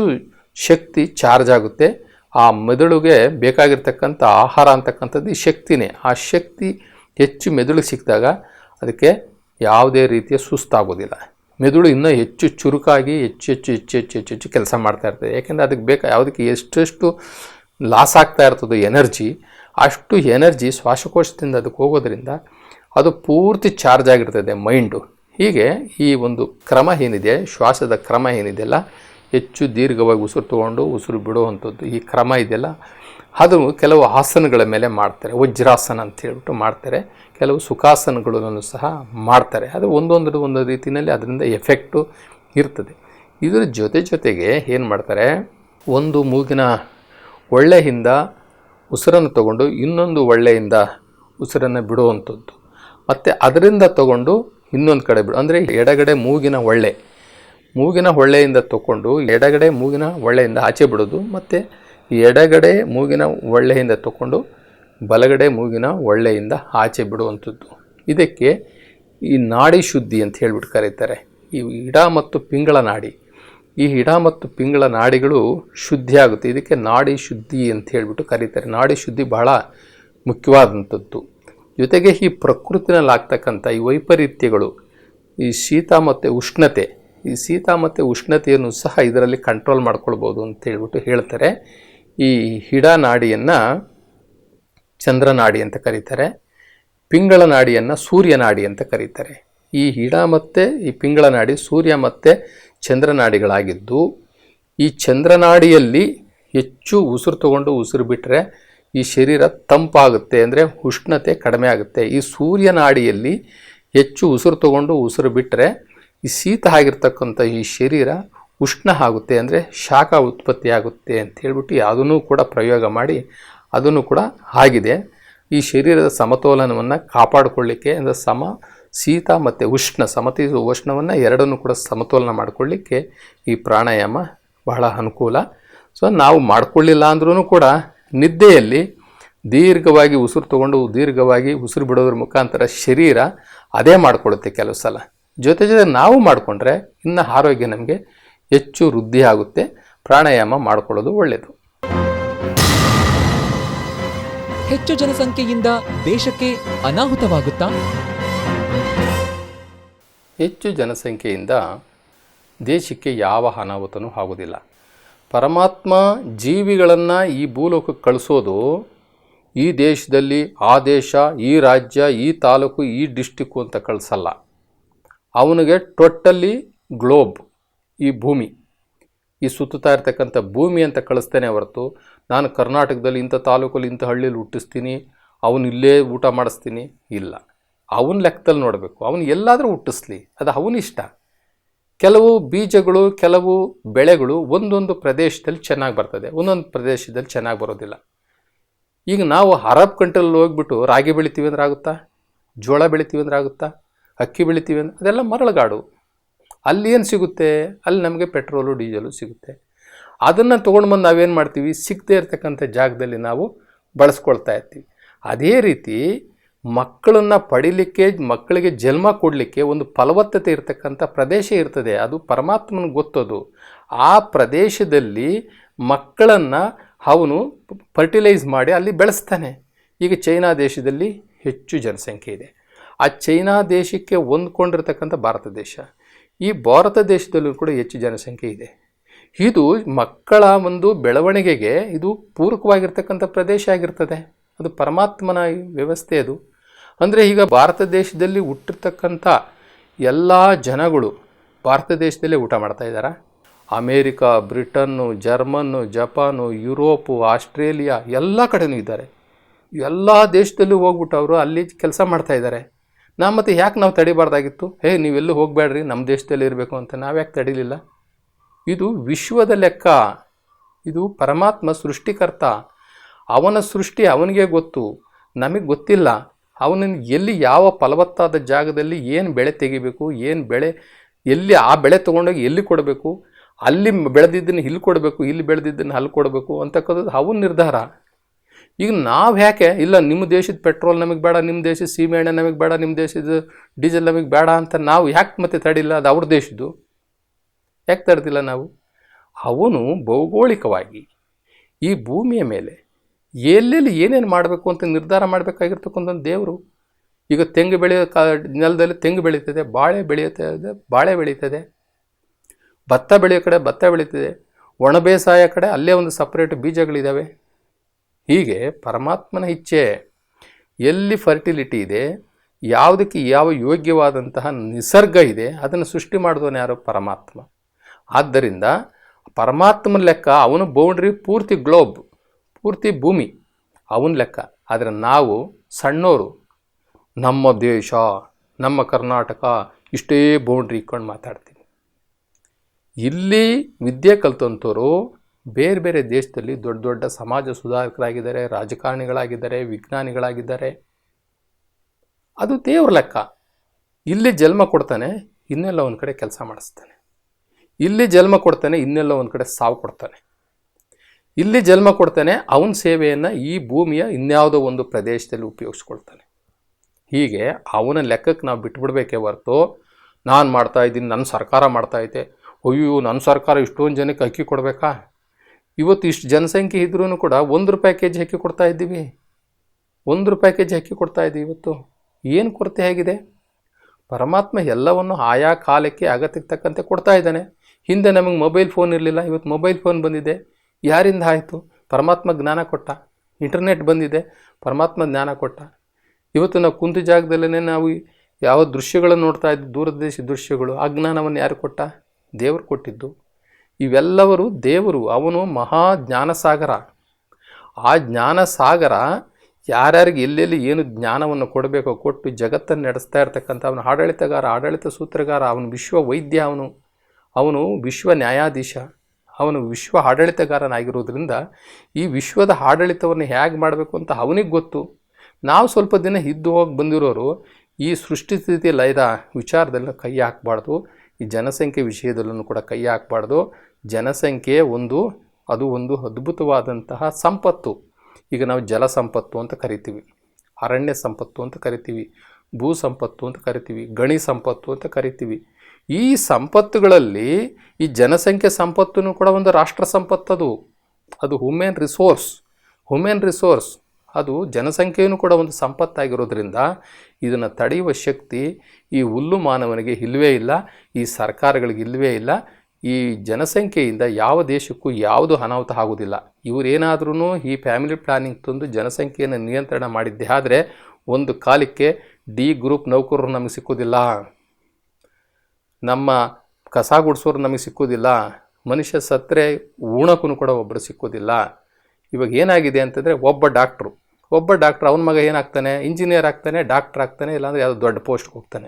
ಶಕ್ತಿ ಚಾರ್ಜ್ ಆಗುತ್ತೆ. ಆ ಮೆದುಳಿಗೆ ಬೇಕಾಗಿರ್ತಕ್ಕಂಥ ಆಹಾರ ಅಂತಕ್ಕಂಥದ್ದು ಈ ಶಕ್ತಿನೇ. ಆ ಶಕ್ತಿ ಹೆಚ್ಚು ಮೆದುಳಿಗೆ ಸಿಕ್ಕಿದಾಗ ಅದಕ್ಕೆ ಯಾವುದೇ ರೀತಿಯ ಸುಸ್ತಾಗೋದಿಲ್ಲ. ಮೆದುಳು ಇನ್ನೂ ಹೆಚ್ಚು ಚುರುಕಾಗಿ ಹೆಚ್ಚು ಹೆಚ್ಚು ಹೆಚ್ಚು ಹೆಚ್ಚು ಹೆಚ್ಚು ಹೆಚ್ಚು ಕೆಲಸ ಮಾಡ್ತಾ ಇರ್ತದೆ. ಯಾಕೆಂದರೆ ಅದಕ್ಕೆ ಬೇಕಾ ಯಾವುದಕ್ಕೆ ಎಷ್ಟೆಷ್ಟು ಲಾಸ್ ಆಗ್ತಾ ಎನರ್ಜಿ ಅಷ್ಟು ಎನರ್ಜಿ ಶ್ವಾಸಕೋಶದಿಂದ ಅದಕ್ಕೆ ಹೋಗೋದ್ರಿಂದ ಅದು ಪೂರ್ತಿ ಚಾರ್ಜ್ ಆಗಿರ್ತದೆ ಮೈಂಡು. ಹೀಗೆ ಈ ಒಂದು ಕ್ರಮ ಏನಿದೆ, ಶ್ವಾಸದ ಕ್ರಮ ಏನಿದೆಯಲ್ಲ, ಹೆಚ್ಚು ದೀರ್ಘವಾಗಿ ಉಸಿರು ತಗೊಂಡು ಉಸಿರು ಬಿಡುವಂಥದ್ದು ಈ ಕ್ರಮ ಇದೆಯಲ್ಲ, ಅದು ಕೆಲವು ಆಸನಗಳ ಮೇಲೆ ಮಾಡ್ತಾರೆ, ವಜ್ರಾಸನ ಅಂತ ಹೇಳ್ಬಿಟ್ಟು ಮಾಡ್ತಾರೆ. ಕೆಲವು ಸುಖಾಸನಗಳನ್ನು ಸಹ ಮಾಡ್ತಾರೆ. ಅದು ಒಂದೊಂದು ಒಂದು ರೀತಿಯಲ್ಲಿ ಅದರಿಂದ ಎಫೆಕ್ಟು ಇರ್ತದೆ. ಇದರ ಜೊತೆ ಜೊತೆಗೆ ಏನು ಮಾಡ್ತಾರೆ ಒಂದು ಮೂಗಿನ ಒಳ್ಳೆಯಿಂದ ಉಸಿರನ್ನು ತಗೊಂಡು ಇನ್ನೊಂದು ಒಳ್ಳೆಯಿಂದ ಉಸಿರನ್ನು ಬಿಡುವಂಥದ್ದು. ಮತ್ತು ಅದರಿಂದ ತಗೊಂಡು ಇನ್ನೊಂದು ಕಡೆ ಬಿಡು. ಅಂದರೆ ಎಡಗಡೆ ಮೂಗಿನ ಒಳ್ಳೆ. ಮೂಗಿನ ಹೊಳ್ಳೆಯಿಂದ ತಗೊಂಡು ಎಡಗಡೆ ಮೂಗಿನ ಒಳ್ಳೆಯಿಂದ ಆಚೆ ಬಿಡೋದು. ಮತ್ತು ಎಡಗಡೆ ಮೂಗಿನ ಒಳ್ಳೆಯಿಂದ ತಗೊಂಡು ಬಲಗಡೆ ಮೂಗಿನ ಒಳ್ಳೆಯಿಂದ ಆಚೆ ಬಿಡುವಂಥದ್ದು. ಇದಕ್ಕೆ ಈ ನಾಡಿ ಶುದ್ಧಿ ಅಂತ ಹೇಳ್ಬಿಟ್ಟು ಕರೀತಾರೆ. ಈ ಇಡ ಮತ್ತು ಪಿಂಗಳ ನಾಡಿ. ಈ ಹಿಡ ಮತ್ತು ಪಿಂಗಳ ನಾಡಿಗಳು ಶುದ್ಧಿ ಆಗುತ್ತೆ ಇದಕ್ಕೆ ನಾಡಿ ಶುದ್ಧಿ ಅಂತ ಹೇಳಿಬಿಟ್ಟು ಕರೀತಾರೆ. ನಾಡಿ ಶುದ್ಧಿ ಬಹಳ ಮುಖ್ಯವಾದಂಥದ್ದು. ಜೊತೆಗೆ ಈ ಪ್ರಕೃತಿನಲ್ಲಿ ಆಗ್ತಕ್ಕಂಥ ಈ ವೈಪರೀತ್ಯಗಳು, ಈ ಶೀತ ಮತ್ತು ಉಷ್ಣತೆ, ಈ ಶೀತ ಮತ್ತು ಉಷ್ಣತೆಯನ್ನು ಸಹ ಇದರಲ್ಲಿ ಕಂಟ್ರೋಲ್ ಮಾಡ್ಕೊಳ್ಬೋದು ಅಂತ ಹೇಳ್ಬಿಟ್ಟು ಹೇಳ್ತಾರೆ. ಈ ಹಿಡ ನಾಡಿಯನ್ನು ಚಂದ್ರನಾಡಿ ಅಂತ ಕರೀತಾರೆ. ಪಿಂಗಳ ನಾಡಿಯನ್ನು ಸೂರ್ಯನಾಡಿ ಅಂತ ಕರೀತಾರೆ. ಈ ಹಿಡ ಮತ್ತು, ಈ ಪಿಂಗಳ ನಾಡಿ ಸೂರ್ಯ ಮತ್ತು ಚಂದ್ರನಾಡಿಗಳಾಗಿದ್ದು, ಈ ಚಂದ್ರನಾಡಿಯಲ್ಲಿ ಹೆಚ್ಚು ಉಸಿರು ತಗೊಂಡು ಉಸಿರು ಬಿಟ್ಟರೆ ಈ ಶರೀರ ತಂಪಾಗುತ್ತೆ, ಅಂದರೆ ಉಷ್ಣತೆ ಕಡಿಮೆ ಆಗುತ್ತೆ. ಈ ಸೂರ್ಯನಾಡಿಯಲ್ಲಿ ಹೆಚ್ಚು ಉಸಿರು ತಗೊಂಡು ಉಸಿರು ಬಿಟ್ಟರೆ ಈ ಶೀತ ಆಗಿರ್ತಕ್ಕಂಥ ಈ ಶರೀರ ಉಷ್ಣ ಆಗುತ್ತೆ, ಅಂದರೆ ಶಾಖ ಉತ್ಪತ್ತಿ ಆಗುತ್ತೆ ಅಂತ ಹೇಳ್ಬಿಟ್ಟು ಅದನ್ನು ಕೂಡ ಪ್ರಯೋಗ ಮಾಡಿ ಅದನ್ನು ಕೂಡ ಆಗಿದೆ. ಈ ಶರೀರದ ಸಮತೋಲನವನ್ನು ಕಾಪಾಡಿಕೊಳ್ಳಿಕ್ಕೆ ಅಂದರೆ ಸಮ ಶೀತ ಮತ್ತು ಉಷ್ಣ ಸಮತಿ ಉಷ್ಣವನ್ನು ಎರಡನ್ನೂ ಕೂಡ ಸಮತೋಲನ ಮಾಡಿಕೊಳ್ಳಿಕ್ಕೆ ಈ ಪ್ರಾಣಾಯಾಮ ಬಹಳ ಅನುಕೂಲ. ಸೊ ನಾವು ಮಾಡಿಕೊಳ್ಳಿಲ್ಲ ಅಂದ್ರೂ ಕೂಡ ನಿದ್ದೆಯಲ್ಲಿ ದೀರ್ಘವಾಗಿ ಉಸಿರು ತಗೊಂಡು ದೀರ್ಘವಾಗಿ ಉಸಿರು ಬಿಡೋದ್ರ ಮುಖಾಂತರ ಶರೀರ ಅದೇ ಮಾಡಿಕೊಳ್ಳುತ್ತೆ ಕೆಲವು ಸಲ. ಜೊತೆ ಜೊತೆ ನಾವು ಮಾಡಿಕೊಂಡ್ರೆ ಇನ್ನು ಆರೋಗ್ಯ ನಮಗೆ ಹೆಚ್ಚು ವೃದ್ಧಿ ಆಗುತ್ತೆ. ಪ್ರಾಣಾಯಾಮ ಮಾಡಿಕೊಳ್ಳೋದು ಒಳ್ಳೆಯದು ಹೆಚ್ಚು ಜನಸಂಖ್ಯೆಯಿಂದ ದೇಶಕ್ಕೆ ಅನಾಹುತವಾಗುತ್ತಾ? ಹೆಚ್ಚು ಜನಸಂಖ್ಯೆಯಿಂದ ದೇಶಕ್ಕೆ ಯಾವ ಅನಾಹುತನೂ ಆಗೋದಿಲ್ಲ ಪರಮಾತ್ಮ ಜೀವಿಗಳನ್ನು ಈ ಭೂಲೋಕಕ್ಕೆ ಕಳಿಸೋದು ಈ ದೇಶದಲ್ಲಿ, ಆ ದೇಶ, ಈ ರಾಜ್ಯ, ಈ ತಾಲೂಕು, ಈ ಡಿಸ್ಟಿಕ್ಕು ಅಂತ ಕಳಿಸಲ್ಲ. ಅವನಿಗೆ ಟೋಟಲಿ ಗ್ಲೋಬ್, ಈ ಭೂಮಿ. ಈ ಸುತ್ತುತ್ತಾ ಇರ್ತಕ್ಕಂಥ ಭೂಮಿ ಅಂತ ಕಳಿಸ್ತೇನೆ ಹೊರತು ನಾನು ಕರ್ನಾಟಕದಲ್ಲಿ ಇಂಥ ತಾಲೂಕಲ್ಲಿ ಇಂಥ ಹಳ್ಳಿಯಲ್ಲಿ ಹುಟ್ಟಿಸ್ತೀನಿ ಅವನು ಇಲ್ಲೇ ಊಟ ಮಾಡಿಸ್ತೀನಿ, ಇಲ್ಲ. ಅವನ ಲೆಕ್ಕದಲ್ಲಿ ನೋಡಬೇಕು. ಅವನು ಎಲ್ಲಾದರೂ ಹುಟ್ಟಿಸ್ಲಿ. ಅದು ಅವನಿಷ್ಟ ಕೆಲವು ಬೀಜಗಳು, ಕೆಲವು ಬೆಳೆಗಳು ಒಂದೊಂದು ಪ್ರದೇಶದಲ್ಲಿ ಚೆನ್ನಾಗಿ ಬರ್ತದೆ. ಒಂದೊಂದು ಪ್ರದೇಶದಲ್ಲಿ ಚೆನ್ನಾಗಿ ಬರೋದಿಲ್ಲ. ಈಗ ನಾವು ಅರಬ್ ಕಂಟ್ರಲ್ಲಿ ಹೋಗ್ಬಿಟ್ಟು ರಾಗಿ ಬೆಳಿತೀವಿ ಅಂದ್ರೆ ಆಗುತ್ತಾ? ಜೋಳ ಬೆಳಿತೀವಿ ಅಂದ್ರೆ ಆಗುತ್ತಾ? ಅಕ್ಕಿ ಬೆಳಿತೀವಿ ಅಂದ್ರೆ ಅದೆಲ್ಲ ಮರಳುಗಾಡು. ಅಲ್ಲಿ ಏನು ಸಿಗುತ್ತೆ? ಅಲ್ಲಿ ನಮಗೆ ಪೆಟ್ರೋಲು, ಡೀಸೆಲು ಸಿಗುತ್ತೆ. ಅದನ್ನು ತೊಗೊಂಡು ಬಂದು ನಾವೇನು ಮಾಡ್ತೀವಿ? ಸಿಗದೇ ಇರತಕ್ಕಂಥ ಜಾಗದಲ್ಲಿ ನಾವು ಬಳಸ್ಕೊಳ್ತಾ ಇರ್ತೀವಿ. ಅದೇ ರೀತಿ ಮಕ್ಕಳನ್ನು ಪಡಿಲಿಕ್ಕೆ, ಮಕ್ಕಳಿಗೆ ಜನ್ಮ ಕೊಡಲಿಕ್ಕೆ ಒಂದು ಫಲವತ್ತತೆ ಇರತಕ್ಕಂಥ ಪ್ರದೇಶ ಇರ್ತದೆ. ಅದು ಪರಮಾತ್ಮನ ಗೊತ್ತದು. ಆ ಪ್ರದೇಶದಲ್ಲಿ ಮಕ್ಕಳನ್ನು ಅವನು ಫರ್ಟಿಲೈಸ್ ಮಾಡಿ ಅಲ್ಲಿ ಬೆಳೆಸ್ತಾನೆ. ಈಗ ಚೈನಾ ದೇಶದಲ್ಲಿ ಹೆಚ್ಚು ಜನಸಂಖ್ಯೆ ಇದೆ. ಆ ಚೈನಾ ದೇಶಕ್ಕೆ ಹೊಂದ್ಕೊಂಡಿರ್ತಕ್ಕಂಥ ಭಾರತ ದೇಶ. ಈ ಭಾರತ ದೇಶದಲ್ಲೂ ಕೂಡ ಹೆಚ್ಚು ಜನಸಂಖ್ಯೆ ಇದೆ. ಇದು ಮಕ್ಕಳ ಒಂದು ಬೆಳವಣಿಗೆಗೆ ಇದು ಪೂರಕವಾಗಿರ್ತಕ್ಕಂಥ ಪ್ರದೇಶ ಆಗಿರ್ತದೆ. ಅದು ಪರಮಾತ್ಮನ ವ್ಯವಸ್ಥೆ ಅದು. ಅಂದರೆ ಈಗ ಭಾರತ ದೇಶದಲ್ಲಿ ಹುಟ್ಟಿರ್ತಕ್ಕಂಥ ಎಲ್ಲ ಜನಗಳು ಭಾರತ ದೇಶದಲ್ಲೇ ಊಟ ಮಾಡ್ತಾ ಇದ್ದಾರೆ? America, Britain, German, Japan, Europe, Australia ಎಲ್ಲ ಕಡೆನೂ ಇದ್ದಾರೆ. ಎಲ್ಲ ದೇಶದಲ್ಲೂ ಹೋಗ್ಬಿಟ್ಟು ಅವರು ಅಲ್ಲಿ ಕೆಲಸ ಮಾಡ್ತಾ ಇದ್ದಾರೆ. ನಾ ಮತ್ತೆ ಯಾಕೆ ನಾವು ತಡಿಬಾರ್ದಾಗಿತ್ತು? ಹೇ ನೀವೆಲ್ಲೂ ಹೋಗಬೇಡ್ರಿ ನಮ್ಮ ದೇಶದಲ್ಲಿ ಇರಬೇಕು ಅಂತ ನಾವು ಯಾಕೆ ತಡಿಲಿಲ್ಲ? ಇದು ವಿಶ್ವದ ಲೆಕ್ಕ. ಇದು ಪರಮಾತ್ಮ ಸೃಷ್ಟಿಕರ್ತ. ಅವನ ಸೃಷ್ಟಿ ಅವನಿಗೆ ಗೊತ್ತು, ನಮಗೆ ಗೊತ್ತಿಲ್ಲ. ಅವನಿಗೆ ಎಲ್ಲಿ ಯಾವ ಫಲವತ್ತಾದ ಜಾಗದಲ್ಲಿ ಏನು ಬೆಳೆ ತೆಗಿಬೇಕು, ಏನು ಬೆಳೆ ಎಲ್ಲಿ ಆ ಬೆಳೆ ತೊಗೊಂಡೋಗಿ ಎಲ್ಲಿ ಕೊಡಬೇಕು, ಅಲ್ಲಿ ಬೆಳೆದಿದ್ದನ್ನು ಇಲ್ಲಿ ಕೊಡಬೇಕು, ಇಲ್ಲಿ ಬೆಳೆದಿದ್ದನ್ನು ಅಲ್ಲಿ ಕೊಡಬೇಕು ಅಂತಕ್ಕಂಥದ್ದು ಅವನ ನಿರ್ಧಾರ. ಈಗ ನಾವು ಯಾಕೆ, ಇಲ್ಲ ನಿಮ್ಮ ದೇಶದ ಪೆಟ್ರೋಲ್ ನಮಗೆ ಬೇಡ, ನಿಮ್ಮ ದೇಶದ ಸೀಮೆಎಣ್ಣೆ ನಮಗೆ ಬೇಡ, ನಿಮ್ಮ ದೇಶದ ಡೀಸೆಲ್ ನಮಗೆ ಬೇಡ ಅಂತ ನಾವು ಯಾಕೆ ಮತ್ತೆ ತಡಿಲ್ಲ? ಅದು ಅವ್ರ ದೇಶದ್ದು. ಯಾಕೆ ತಡೆದಿಲ್ಲ ನಾವು? ಅವನು ಭೌಗೋಳಿಕವಾಗಿ ಈ ಭೂಮಿಯ ಮೇಲೆ ಎಲ್ಲೆಲ್ಲಿ ಏನೇನು ಮಾಡಬೇಕು ಅಂತ ನಿರ್ಧಾರ ಮಾಡಬೇಕಾಗಿರ್ತಕ್ಕಂಥ ದೇವರು. ಈಗ ತೆಂಗು ಬೆಳೆಯೋ ಕಾ, ನೆಲದಲ್ಲಿ ತೆಂಗು ಬೆಳೀತದೆ, ಬಾಳೆ ಬೆಳೆಯುತ್ತದೆ ಬಾಳೆ ಬೆಳೀತದೆ. ಭತ್ತ ಬೆಳೆಯೋ ಕಡೆ ಭತ್ತ ಬೆಳೀತದೆ. ಒಣ ಬೇಸಾಯ ಕಡೆ ಅಲ್ಲೇ ಒಂದು ಸಪ್ರೇಟ್ ಬೀಜಗಳಿದ್ದಾವೆ ಹೀಗೆ ಪರಮಾತ್ಮನ ಇಚ್ಛೆ, ಎಲ್ಲಿ ಫರ್ಟಿಲಿಟಿ ಇದೆ, ಯಾವುದಕ್ಕೆ ಯಾವ ಯೋಗ್ಯವಾದಂತಹ ನಿಸರ್ಗ ಇದೆ, ಅದನ್ನು ಸೃಷ್ಟಿ ಮಾಡಿದವನು ಯಾರು? ಪರಮಾತ್ಮ. ಆದ್ದರಿಂದ ಪರಮಾತ್ಮನ ಲೆಕ್ಕ ಅವನು ಬೌಂಡ್ರಿ ಪೂರ್ತಿ ಗ್ಲೋಬ್ ಪೂರ್ತಿ ಭೂಮಿ, ಅವನ ಲೆಕ್ಕ. ಆದರೆ ನಾವು ಸಣ್ಣವರು ನಮ್ಮ ದೇಶ, ನಮ್ಮ ಕರ್ನಾಟಕ ಇಷ್ಟೇ ಬೌಂಡ್ರಿ ಇಟ್ಕೊಂಡು ಮಾತಾಡ್ತೀವಿ. ಇಲ್ಲಿ ವಿದ್ಯೆ ಕಲ್ತಂಥವ್ರು ಬೇರೆ ಬೇರೆ ದೇಶದಲ್ಲಿ ದೊಡ್ಡ ದೊಡ್ಡ ಸಮಾಜ ಸುಧಾರಕರಾಗಿದ್ದಾರೆ, ರಾಜಕಾರಣಿಗಳಾಗಿದ್ದಾರೆ, ವಿಜ್ಞಾನಿಗಳಾಗಿದ್ದಾರೆ. ಅದು ದೇವ್ರ ಲೆಕ್ಕ. ಇಲ್ಲಿ ಜನ್ಮ ಕೊಡ್ತಾನೆ, ಇನ್ನೆಲ್ಲ ಒಂದು ಕಡೆ ಕೆಲಸ ಮಾಡಿಸ್ತಾನೆ. ಇಲ್ಲಿ ಜನ್ಮ ಕೊಡ್ತಾನೆ, ಇನ್ನೆಲ್ಲ ಒಂದು ಕಡೆ ಸಾವು ಕೊಡ್ತಾನೆ. ಇಲ್ಲಿ ಜನ್ಮ ಕೊಡ್ತಾನೆ, ಅವನ ಸೇವೆಯನ್ನು ಈ ಭೂಮಿಯ ಇನ್ಯಾವುದೋ ಒಂದು ಪ್ರದೇಶದಲ್ಲಿ ಉಪಯೋಗಿಸ್ಕೊಳ್ತಾನೆ. ಹೀಗೆ ಅವನ ಲೆಕ್ಕಕ್ಕೆ ನಾವು ಬಿಟ್ಬಿಡ್ಬೇಕೇ ಹೊರತು ನಾನು ಮಾಡ್ತಾ ಇದ್ದೀನಿ ನನ್ನ ಸರ್ಕಾರ ಮಾಡ್ತಾಯಿದ್ದೆ ಅಯ್ಯೋ ನನ್ನ ಸರ್ಕಾರ ಇಷ್ಟೊಂದು ಜನಕ್ಕೆ ಅಕ್ಕಿ ಕೊಡಬೇಕಾ? ಇವತ್ತು ಇಷ್ಟು ಜನಸಂಖ್ಯೆ ಇದ್ರೂ ಕೂಡ ಒಂದು ರೂಪಾಯಿ ಕೆ ಜಿ ಅಕ್ಕಿ ಕೊಡ್ತಾ ಇದ್ದೀವಿ. ಒಂದು ರೂಪಾಯಿ ಕೆ ಜಿ ಅಕ್ಕಿ ಕೊಡ್ತಾ ಇದ್ದೀವಿ ಇವತ್ತು. ಏನು ಕೊರತೆ ಆಗಿದೆ ಪರಮಾತ್ಮ ಎಲ್ಲವನ್ನು ಆಯಾ ಕಾಲಕ್ಕೆ ಅಗತ್ಯಕ್ಕೆ ತಕ್ಕಂತೆ ಕೊಡ್ತಾ ಇದ್ದಾನೆ. ಹಿಂದೆ ನಮಗೆ ಮೊಬೈಲ್ ಫೋನ್ ಇರಲಿಲ್ಲ, ಇವತ್ತು ಮೊಬೈಲ್ ಫೋನ್ ಬಂದಿದೆ. ಯಾರಿಂದ ಆಯಿತು? ಪರಮಾತ್ಮ ಜ್ಞಾನ ಕೊಟ್ಟ. ಇಂಟರ್ನೆಟ್ ಬಂದಿದೆ, ಪರಮಾತ್ಮ ಜ್ಞಾನ ಕೊಟ್ಟ. ಇವತ್ತು ನಾವು ಕುಂತ ಜಾಗದಲ್ಲೇ ನಾವು ಯಾವ ದೃಶ್ಯಗಳನ್ನು ನೋಡ್ತಾ ಇದ್ದು ದೂರದೇಶ ದೃಶ್ಯಗಳು, ಆ ಜ್ಞಾನವನ್ನು ಯಾರು ಕೊಟ್ಟ? ದೇವರು ಕೊಟ್ಟಿದ್ದು. ಇವೆಲ್ಲವರು ದೇವರು, ಅವನು ಮಹಾ ಜ್ಞಾನಸಾಗರ. ಆ ಜ್ಞಾನಸಾಗರ ಯಾರ್ಯಾರಿಗೆ ಎಲ್ಲೆಲ್ಲಿ ಏನು ಜ್ಞಾನವನ್ನು ಕೊಡಬೇಕೋ ಕೊಟ್ಟು ಜಗತ್ತನ್ನು ನಡೆಸ್ತಾ ಇರ್ತಕ್ಕಂಥ ಅವನ ಆಡಳಿತಗಾರ, ಆಡಳಿತ ಸೂತ್ರಗಾರ, ಅವನು ವಿಶ್ವ ವೈದ್ಯ ಅವನು. ಅವನು ವಿಶ್ವ ನ್ಯಾಯಾಧೀಶ. ಅವನು ವಿಶ್ವ ಆಡಳಿತಗಾರನಾಗಿರೋದ್ರಿಂದ ಈ ವಿಶ್ವದ ಆಡಳಿತವನ್ನು ಹೇಗೆ ಮಾಡಬೇಕು ಅಂತ ಅವನಿಗೆ ಗೊತ್ತು. ನಾವು ಸ್ವಲ್ಪ ದಿನ ಇದ್ದು ಹೋಗಿ ಬಂದಿರೋರು ಈ ಸೃಷ್ಟಿ ಸ್ಥಿತಿ ಲಯದ ವಿಚಾರದಲ್ಲಿ ಕೈ ಹಾಕಬಾರ್ದು, ಈ ಜನಸಂಖ್ಯೆ ವಿಷಯದಲ್ಲೂ ಕೂಡ ಕೈ ಹಾಕಬಾರ್ದು. ಜನಸಂಖ್ಯೆ ಒಂದು, ಅದು ಒಂದು ಅದ್ಭುತವಾದಂತಹ ಸಂಪತ್ತು. ಈಗ ನಾವು ಜಲ ಸಂಪತ್ತು ಅಂತ ಕರಿತೀವಿ, ಅರಣ್ಯ ಸಂಪತ್ತು ಅಂತ ಕರಿತೀವಿ, ಭೂ ಸಂಪತ್ತು ಅಂತ ಕರಿತೀವಿ, ಗಣಿ ಸಂಪತ್ತು ಅಂತ ಕರಿತೀವಿ. ಈ ಸಂಪತ್ತುಗಳಲ್ಲಿ ಈ ಜನಸಂಖ್ಯೆ ಸಂಪತ್ತೂ ಕೂಡ ಒಂದು ರಾಷ್ಟ್ರ ಸಂಪತ್ತದು. ಅದು ಹ್ಯೂಮನ್ ರಿಸೋರ್ಸ್ ಹುಮೆನ್ ರಿಸೋರ್ಸ್ ಅದು ಜನಸಂಖ್ಯೆಯೂ ಕೂಡ ಒಂದು ಸಂಪತ್ತಾಗಿರೋದ್ರಿಂದ ಇದನ್ನು ತಡೆಯುವ ಶಕ್ತಿ ಈ ಹುಲ್ಲು ಮಾನವನಿಗೆ ಇಲ್ಲವೇ ಇಲ್ಲ, ಈ ಸರ್ಕಾರಗಳಿಗೆ ಇಲ್ಲವೇ ಇಲ್ಲ. ಈ ಜನಸಂಖ್ಯೆಯಿಂದ ಯಾವ ದೇಶಕ್ಕೂ ಯಾವುದು ಅನಾಹುತ ಆಗೋದಿಲ್ಲ ಇವರೇನಾದ್ರೂ ಈ ಫ್ಯಾಮಿಲಿ ಪ್ಲಾನಿಂಗ್ ತಂದು ಜನಸಂಖ್ಯೆಯನ್ನು ನಿಯಂತ್ರಣ ಮಾಡಿದ್ದೇ ಆದರೆ ಒಂದು ಕಾಲಕ್ಕೆ ಡಿ ಗ್ರೂಪ್ ನೌಕರರು ನಮಗೆ ಸಿಕ್ಕೋದಿಲ್ಲ ನಮ್ಮ ಕಸ ಗುಡಿಸೋರು ನಮಗೆ ಸಿಕ್ಕೋದಿಲ್ಲ, ಮನುಷ್ಯ ಸತ್ತರೆ ಉಣಕ್ಕೂ ಕೂಡ ಒಬ್ಬರು ಸಿಕ್ಕೋದಿಲ್ಲ. ಇವಾಗ ಏನಾಗಿದೆ ಅಂತಂದರೆ ಒಬ್ಬ ಡಾಕ್ಟ್ರು, ಒಬ್ಬ ಡಾಕ್ಟ್ರ್ ಅವನ ಮಗ ಏನಾಗ್ತಾನೆ, ಇಂಜಿನಿಯರ್ ಆಗ್ತಾನೆ, ಡಾಕ್ಟ್ರ್ ಆಗ್ತಾನೆ, ಇಲ್ಲಾಂದರೆ ಯಾವುದೋ ದೊಡ್ಡ ಪೋಸ್ಟ್ಗೆ ಹೋಗ್ತಾನೆ.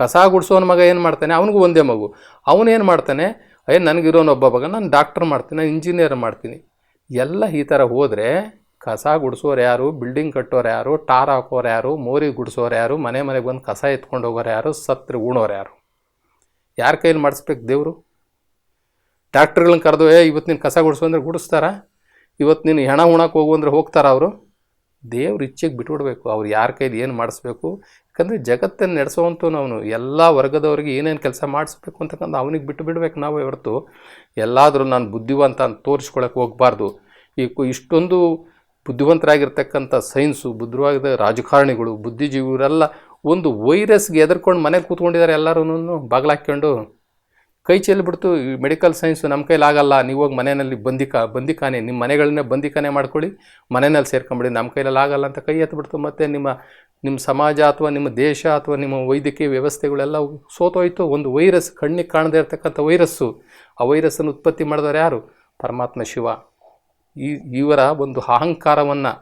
ಕಸ ಗುಡಿಸೋನ ಮಗ ಏನು ಮಾಡ್ತಾನೆ, ಅವನಿಗೂ ಒಂದೇ ಮಗು. ಅವನೇನು ಮಾಡ್ತಾನೆ ಅಯ್ಯ ನನಗಿರೋನೊಬ್ಬ ಮಗ, ನಾನು ಡಾಕ್ಟ್ರ್ ಮಾಡ್ತೀನಿ, ನಾನು ಇಂಜಿನಿಯರ್ ಮಾಡ್ತೀನಿ. ಎಲ್ಲ ಈ ಥರ ಹೋದರೆ ಕಸ ಗುಡಿಸೋರು ಯಾರು, ಬಿಲ್ಡಿಂಗ್ ಕಟ್ಟೋರು ಯಾರು, ಟಾರ್ ಹಾಕೋರು ಯಾರು, ಮೋರಿ ಗುಡಿಸೋರು ಯಾರು, ಮನೆ ಮನೆಗೆ ಬಂದು ಕಸ ಎತ್ಕೊಂಡು ಹೋಗೋರು ಯಾರು, ಸತ್ರೆ ಉಣೋರು ಯಾರು. ಯಾರ ಕೈಯಲ್ಲಿ ಮಾಡಿಸ್ಬೇಕು ದೇವರು? ಡಾಕ್ಟ್ರುಗಳನ್ನ ಕರೆದು, ಏ ಇವತ್ತು ನೀನು ಕಸ ಗುಡಿಸು ಅಂದರೆ ಗುಡಿಸ್ತಾರ? ಇವತ್ತು ನೀನು ಹೆಣ ಉಣಕ್ಕೆ ಹೋಗು ಅಂದರೆ ಹೋಗ್ತಾರ ಅವರು? ದೇವ್ರ ಇಚ್ಛೆಗೆ ಬಿಟ್ಬಿಡ್ಬೇಕು. ಅವ್ರು ಯಾರ ಕೈಲಿ ಏನು ಮಾಡಿಸ್ಬೇಕು? ಯಾಕಂದರೆ ಜಗತ್ತನ್ನು ನಡೆಸೋವಂಥವ್ನು ಅವನು. ಎಲ್ಲ ವರ್ಗದವ್ರಿಗೆ ಏನೇನು ಕೆಲಸ ಮಾಡಿಸ್ಬೇಕು ಅಂತಕ್ಕಂಥ ಅವನಿಗೆ ಬಿಟ್ಟು ಬಿಡ್ಬೇಕು ನಾವು ಹೊರತು ಎಲ್ಲಾದರೂ ನಾನು ಬುದ್ಧಿವಂತ ಅಂತ ತೋರಿಸ್ಕೊಳಕ್ಕೆ ಹೋಗಬಾರ್ದು. ಈ ಇಷ್ಟೊಂದು ಬುದ್ಧಿವಂತರಾಗಿರ್ತಕ್ಕಂಥ ಸೈನ್ಸು ಬುದ್ಧವಾದ ರಾಜಕಾರಣಿಗಳು, ಬುದ್ಧಿಜೀವಿಗಳೆಲ್ಲ ಒಂದು ವೈರಸ್ಗೆ ಎದುರ್ಕೊಂಡು ಮನೆಗೆ ಕೂತ್ಕೊಂಡಿದ್ದಾರೆ ಎಲ್ಲರೂ ಬಾಗಿಲಾಕ್ಕೊಂಡು ಕೈ ಚೆಲ್ಲಿಬಿಡ್ತು ಮೆಡಿಕಲ್ ಸೈನ್ಸು ನಮ್ಮ ಕೈಲಿ ಆಗಲ್ಲ, ನೀವು ಹೋಗಿ ಮನೆಯಲ್ಲಿ ಬಂದಿಕ, ಬಂದಿಕಾನೆ ನಿಮ್ಮ ಮನೆಗಳನ್ನೇ ಬಂದಿಕಾನೆ ಮಾಡ್ಕೊಳ್ಳಿ ಮನೆಯಲ್ಲಿ ಸೇರ್ಕೊಂಬಿಡಿ ನಮ್ಮ ಕೈಯಲ್ಲಿ ಆಗಲ್ಲ ಅಂತ ಕೈ ಎತ್ತಿಬಿಡ್ತು ಮತ್ತು ನಿಮ್ಮ ನಿಮ್ಮ ಸಮಾಜ ಅಥವಾ ನಿಮ್ಮ ದೇಶ ಅಥವಾ ನಿಮ್ಮ ವೈದ್ಯಕೀಯ ವ್ಯವಸ್ಥೆಗಳೆಲ್ಲ ಸೋತೋಯ್ತು. ಒಂದು ವೈರಸ್, ಕಣ್ಣಿಗೆ ಕಾಣದೇ ಇರತಕ್ಕಂಥ ವೈರಸ್ಸು. ಆ ವೈರಸ್ಸನ್ನು ಉತ್ಪತ್ತಿ ಮಾಡಿದವರು ಯಾರು? ಪರಮಾತ್ಮ ಶಿವ. ಈ, ಇವರ ಒಂದು ಅಹಂಕಾರವನ್ನು,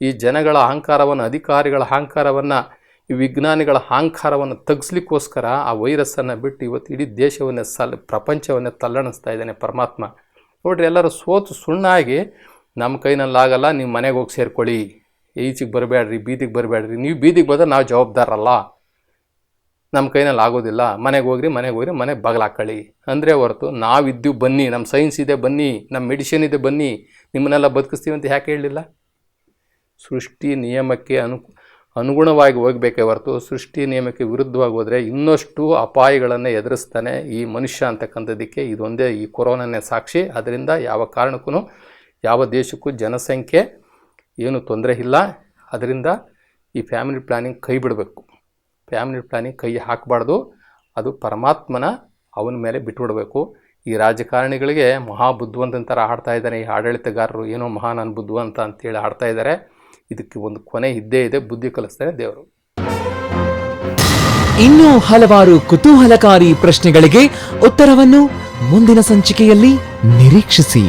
ಈ ಜನಗಳ ಅಹಂಕಾರವನ್ನು, ಅಧಿಕಾರಿಗಳ ಅಹಂಕಾರವನ್ನು ಈ ವಿಜ್ಞಾನಿಗಳ ಅಹಂಕಾರವನ್ನು ತಗ್ಸ್ಲಿಕ್ಕೋಸ್ಕರ ಆ ವೈರಸ್ಸನ್ನು ಬಿಟ್ಟು ಇವತ್ತು ಇಡೀ ದೇಶವನ್ನೇ ಸಲ್, ಪ್ರಪಂಚವನ್ನೇ ತಲ್ಲಣಿಸ್ತಾ ಇದ್ದಾನೆ ಪರಮಾತ್ಮ. ನೋಡ್ರಿ, ಎಲ್ಲರೂ ಸೋತು ಸುಣ್ಣಾಗಿ, ನಮ್ಮ ಕೈನಲ್ಲಿ ಆಗಲ್ಲ ನೀವು ಮನೆಗೆ ಹೋಗಿ ಸೇರ್ಕೊಳ್ಳಿ. ಈಚಿಗೆ ಬರಬೇಡ್ರಿ, ಬೀದಿಗೆ ಬರಬೇಡ್ರಿ. ನೀವು ಬೀದಿಗೆ ಬಂದರೆ ನಾವು ಜವಾಬ್ದಾರಲ್ಲ ನಮ್ಮ ಕೈನಲ್ಲಿ ಆಗೋದಿಲ್ಲ. ಮನೆಗೆ ಹೋಗ್ರಿ ಮನೆಗೆ ಹೋಗ್ರಿ, ಮನೆಗೆ ಬಾಗಿಲು ಹಾಕೊಳ್ಳಿ ಅಂದರೆ ಹೊರತು, ನಾವಿದ್ದೀವಿ, ಬನ್ನಿ. ನಮ್ಮ ಸೈನ್ಸ್ ಇದೆ, ಬನ್ನಿ. ನಮ್ಮ ಮೆಡಿಷನ್ ಇದೆ, ಬನ್ನಿ. ನಿಮ್ಮನ್ನೆಲ್ಲ ಬದುಕಿಸ್ತೀವಿ ಅಂತ ಯಾಕೆ ಹೇಳಲಿಲ್ಲ ಸೃಷ್ಟಿ ನಿಯಮಕ್ಕೆ ಅನು ಅನುಗುಣವಾಗಿ ಹೋಗಬೇಕೇ ಹೊರತು ಸೃಷ್ಟಿ ನಿಯಮಕ್ಕೆ ವಿರುದ್ಧವಾಗಿ ಹೋದರೆ ಇನ್ನಷ್ಟು ಅಪಾಯಗಳನ್ನು ಎದುರಿಸ್ತಾನೆ ಈ ಮನುಷ್ಯ ಅಂತಕ್ಕಂಥದ್ದಕ್ಕೆ. ಇದೊಂದೇ ಈ ಕೊರೋನಾನೇ ಸಾಕ್ಷಿ. ಅದರಿಂದ ಯಾವ ಕಾರಣಕ್ಕೂ ಯಾವ ದೇಶಕ್ಕೂ ಜನಸಂಖ್ಯೆ ಏನು ತೊಂದರೆ ಇಲ್ಲ. ಅದರಿಂದ ಈ ಫ್ಯಾಮಿಲಿ ಪ್ಲಾನಿಂಗ್ ಕೈ ಬಿಡಬೇಕು. ಫ್ಯಾಮಿಲಿ ಪ್ಲ್ಯಾನಿಂಗ್ ಕೈ ಹಾಕಬಾರ್ದು. ಅದು ಪರಮಾತ್ಮನ ಅವನ ಮೇಲೆ ಬಿಟ್ಬಿಡಬೇಕು. ಈ ರಾಜಕಾರಣಿಗಳಿಗೆ ಮಹಾ ಬುದ್ಧಿವಂತನ ಥರ ಆಡ್ತಾ ಇದ್ದಾರೆ. ಈ ಆಡಳಿತಗಾರರು ಏನೋ ಮಹಾನ್ ನಾನು ಬುದ್ಧಿವಂತ ಅಂತೇಳಿ ಆಡ್ತಾ ಇದ್ದಾರೆ. ಇದಕ್ಕೆ ಒಂದು ಕೊನೆ ಇದ್ದೇ ಇದೆ. ಬುದ್ಧಿ ಕಲಿಸ್ತಾನೆ ದೇವರು. ಇನ್ನೂ ಹಲವಾರು ಕುತೂಹಲಕಾರಿ ಪ್ರಶ್ನೆಗಳಿಗೆ ಉತ್ತರವನ್ನು ಮುಂದಿನ ಸಂಚಿಕೆಯಲ್ಲಿ ನಿರೀಕ್ಷಿಸಿ.